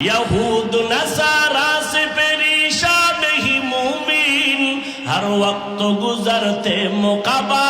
یہود نصارا سے پریشان نہیں مومن ہر وقت گزرتے مقابلہ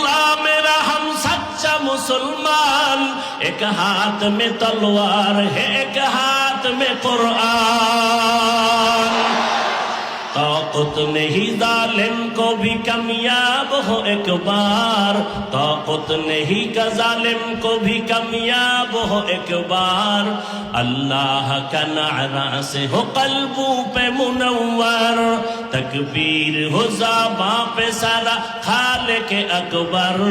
মুসলমান এক হাত মে তলোয়ার হে এক হাত মে কোরআন। طاقت نہیں ظالم کو بھی کمیاب ہو ایک بار۔ طاقت نہیں کا ظالم کو بھی کمیاب ہو ایک بار۔ اللہ کا نعرہ سے ہو قلبوں پہ منور۔ تکبیر ہو زاباں پہ سارا خالق اکبر۔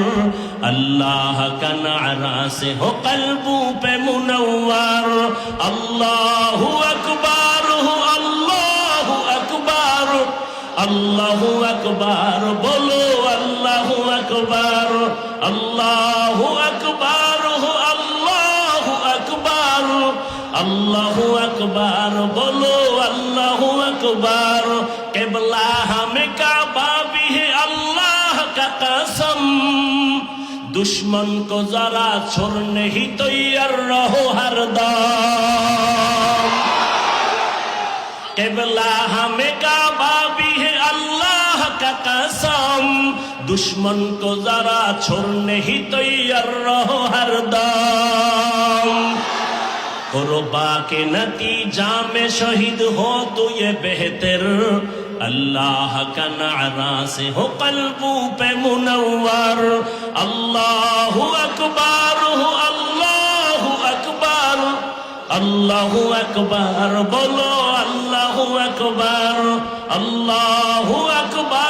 اللہ کا نعرہ سے ہو قلبوں پہ منور۔ اللہ अल्लाह अकबर बोलो अल्लाह अकबर अल्लाह अकबर हो अल्लाह अकबर अल्लाह अकबर बोलो अल्लाह अकबर केबला हमें काबा भी है अल्लाह का कसम दुश्मन को जरा छोड़ने ही तैयार रहो हरदम केबला हमें काबा দুশ্মন কো যারা ছোড়নে হি তৈয়ার রহো হরদম করবা কে নতিজা মে শহীদ হো তো ইয়ে বেহতর اللہ کا نعرہ سے ہو قلبوں پہ منور اللہ اکبر ہو اللہ اکبر اللہ اکبر بولو اللہ اکبر اللہ اکبر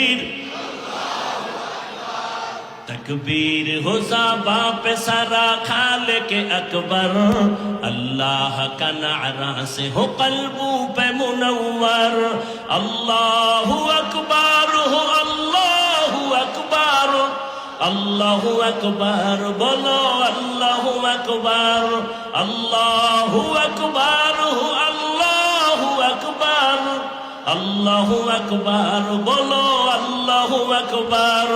تکبیر ہو زابا پہ سرا خالق اکبر اللہ کا نعرہ سے ہو قلبوں پہ منور اللہ اکبر ہو اللہ اکبر اللہ اکبر بولو اللہ اکبر اللہ اکبر ہو اللہ اکبر اللہ اکبر بولو اللہ اکبر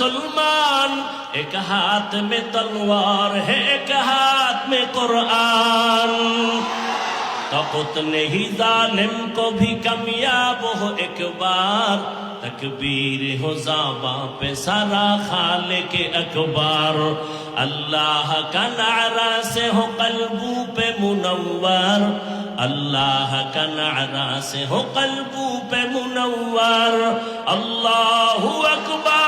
مسلمان، ایک ہاتھ میں تلوار ہے، ایک ہاتھ میں قرآن۔ تبت نہیں، ظالم کو بھی کمیاب ہو ایک بار۔ تکبیر ہو زاباں پہ سارا خالق اکبار اللہ کا نعرہ سے ہو قلبوں پہ منور۔ اللہ کا نعرہ سے ہو قلبوں پہ منور۔ اللہ اکبار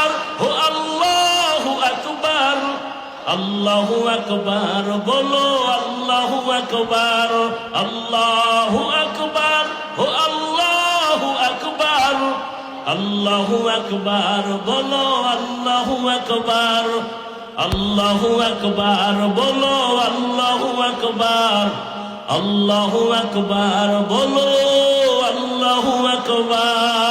আল্লাহ আকবার, বলো আল্লাহ আকবার আল্লাহ আকবার, ও আল্লাহ আকবার আল্লাহ আকবার, বলো আল্লাহ আকবার আল্লাহ আকবার, বলো আল্লাহ আকবার আল্লাহ আকবার, বলো আল্লাহ আকবার।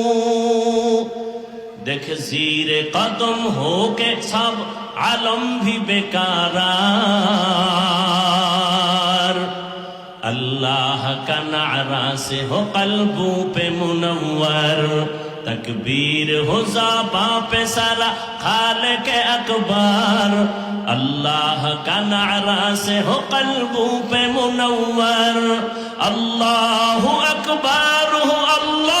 دیکھ زیر قدم ہو کے سب عالم بھی بیکارار اللہ کا نعرہ سے ہو قلبوں پہ منور۔ تکبیر ہو زباں پہ سارا خالق اکبار اللہ کا نعرہ سے ہو قلبوں پہ منور۔ اللہ اکبار ہو اللہ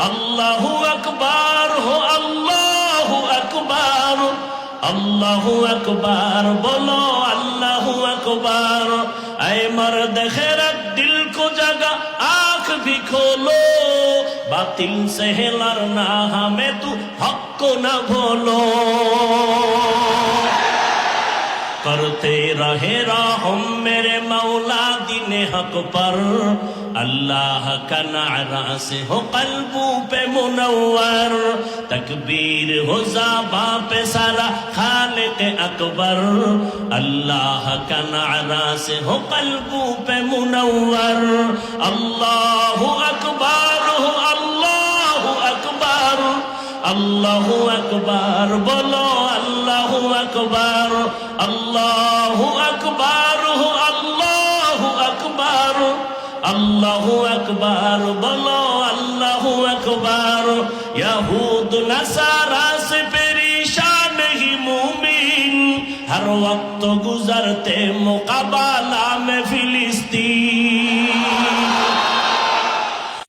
अकबर अल्लाहु अकबर हो अल्लाहु अकबर अल्लाहु अकबर बोलो अल्लाहु अकबर ऐ मर्द खैरत दिल को जगा आंख भी खोलो बातिल से है लड़ना हमें तू हक को न भूलो करते रहे हम मेरे मौला दिन हक पर اللہ کا نعرہ سے ہو قلبوں پہ منور تکبیر ہو زابا پہ سارا خالق اکبر اللہ کا نعرہ سے ہو قلبوں پہ منور اللہ اکبر ہو اللہ اکبر اللہ اکبر بولو اللہ اکبر اللہ اکبر আল্লাহ আকবার, বলো আল্লাহ আকবার। ইয়াহুদ, নাসারা সে পেরিশান হি মুমিন। হর ওয়াক্ত গুজরতে মুকাবা